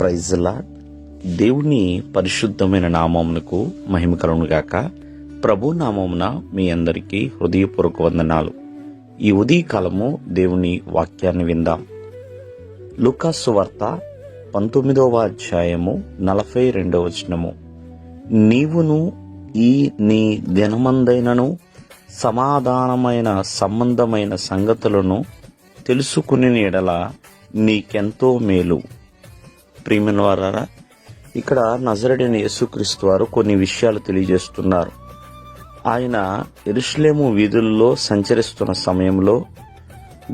ప్రైజ్లా దేవుని పరిశుద్ధమైన నామమునకు మహిమ కలుగునుగాక ప్రభు నామమున మీ అందరికీ హృదయపూర్వక వందనాలు. ఈ ఉదయకాలము దేవుని వాక్యాన్ని విందాం. లుకాసు వార్త పంతొమ్మిదవ అధ్యాయము నలభై రెండవ వచనము. నీవును ఈ నీ దినమందైనను సమాధానమైన సంబంధమైన సంగతులను తెలుసుకుని ఎడల నీకెంతో మేలు. ప్రియమైన వారారా ఇక్కడ నజరడైన యేసుక్రీస్తు వారు కొన్ని విషయాలు తెలియజేస్తున్నారు. ఆయన ఎరుషులేము వీధుల్లో సంచరిస్తున్న సమయంలో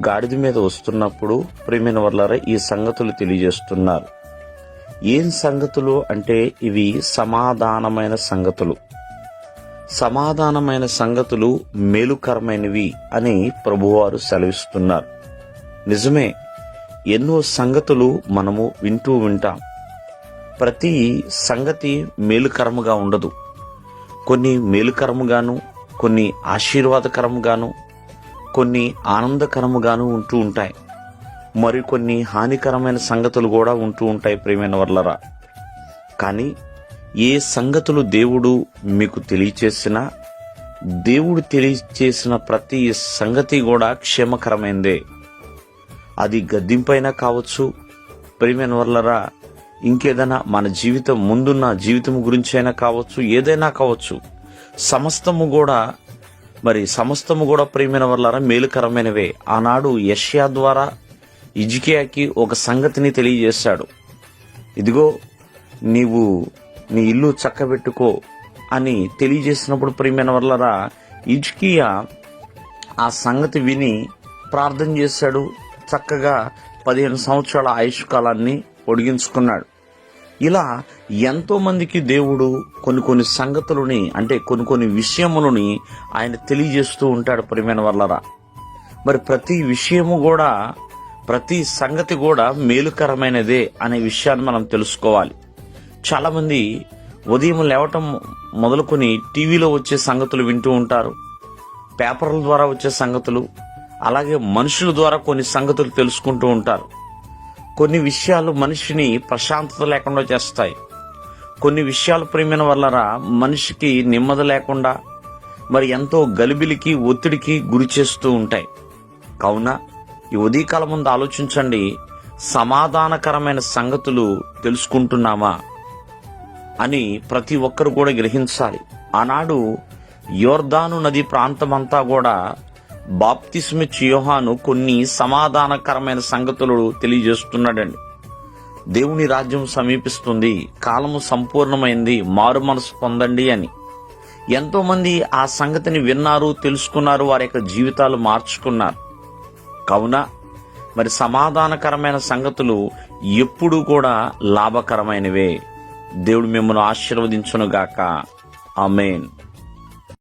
గాడిద మీద వస్తున్నప్పుడు ప్రియమైన వర్లారా ఈ సంగతులు తెలియజేస్తున్నారు. ఏం సంగతులు అంటే ఇవి సమాధానమైన సంగతులు. సమాధానమైన సంగతులు మేలుకరమైనవి అని ప్రభువారు సెలవిస్తున్నారు. నిజమే ఎన్నో సంగతులు మనము వింటూ వింటాం. ప్రతి సంగతి మేలుకరముగా ఉండదు. కొన్ని మేలుకరముగాను కొన్ని ఆశీర్వాదకరముగాను కొన్ని ఆనందకరముగాను ఉంటూ ఉంటాయి. మరికొన్ని హానికరమైన సంగతులు కూడా ఉంటూ ఉంటాయి ప్రేమైన వర్లరా. కానీ ఏ సంగతులు దేవుడు మీకు తెలియచేసినా దేవుడు తెలియచేసిన ప్రతి సంగతి కూడా క్షేమకరమైందే. అది గద్దింపైనా కావచ్చు. ప్రేమైన వర్లరా ఇంకేదైనా మన జీవితం ముందున్న జీవితం గురించి అయినా కావచ్చు ఏదైనా కావచ్చు. సమస్తము కూడా మరి సమస్తము కూడా ప్రేమైన వర్లరా మేలుకరమైనవే. ఆనాడు యష్యా ద్వారా ఇజికియాకి ఒక సంగతిని తెలియజేశాడు. ఇదిగో నీవు నీ ఇల్లు చక్కబెట్టుకో అని తెలియజేసినప్పుడు ప్రియమైన వర్లరా ఇజ్కియా ఆ సంగతి విని ప్రార్థన చేశాడు. చక్కగా పదిహేను సంవత్సరాల ఆయుష్ కాలాన్ని పొడిగించుకున్నాడు. ఇలా ఎంతో మందికి దేవుడు కొన్ని కొన్ని సంగతులని అంటే కొన్ని కొన్ని విషయములని ఆయన తెలియజేస్తూ ఉంటాడు ప్రియమైన వల్లరా మరి ప్రతి విషయము కూడా ప్రతి సంగతి కూడా మేలుకరమైనదే అనే విషయాన్ని మనం తెలుసుకోవాలి. చాలామంది ఉదయం లేవటం మొదలుకొని టీవీలో వచ్చే సంగతులు వింటూ ఉంటారు. పేపర్ల ద్వారా వచ్చే సంగతులు అలాగే మనుషుల ద్వారా కొన్ని సంగతులు తెలుసుకుంటూ ఉంటారు. కొన్ని విషయాలు మనిషిని ప్రశాంతత లేకుండా చేస్తాయి. కొన్ని విషయాలు ప్రేమిన వల్లరా మనిషికి నెమ్మది లేకుండా మరి ఎంతో గలిబిలికి ఒత్తిడికి గురి చేస్తూ ఉంటాయి. కావున ఈ ఉదయకాలం ముందు ఆలోచించండి సమాధానకరమైన సంగతులు తెలుసుకుంటున్నామా అని ప్రతి ఒక్కరు కూడా గ్రహించాలి. ఆనాడు యోర్దాను నది ప్రాంతమంతా కూడా బాప్తిస్మిచ్ యోహాను కొన్ని సమాధానకరమైన సంగతులు తెలియజేస్తున్నాడండి. దేవుని రాజ్యం సమీపిస్తుంది కాలము సంపూర్ణమైంది మారు మనసు పొందండి అని. ఎంతో మంది ఆ సంగతిని విన్నారు తెలుసుకున్నారు వారి యొక్క జీవితాలు మార్చుకున్నారు. కావున మరి సమాధానకరమైన సంగతులు ఎప్పుడూ కూడా లాభకరమైనవే. దేవుడు మిమ్మల్ని ఆశీర్వదించునుగాక. ఆమెన్.